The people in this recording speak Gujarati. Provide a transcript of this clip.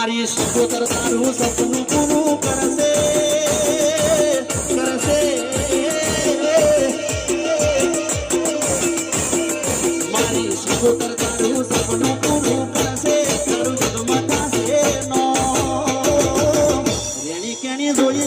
મારી સિકોતર તારું સપનું પૂરું કરશે કરશે. મારી સિકોતર તારું સપનું પૂરું કરશે, તારું જન્મ થશે નો. રેણી કેણી જોઈ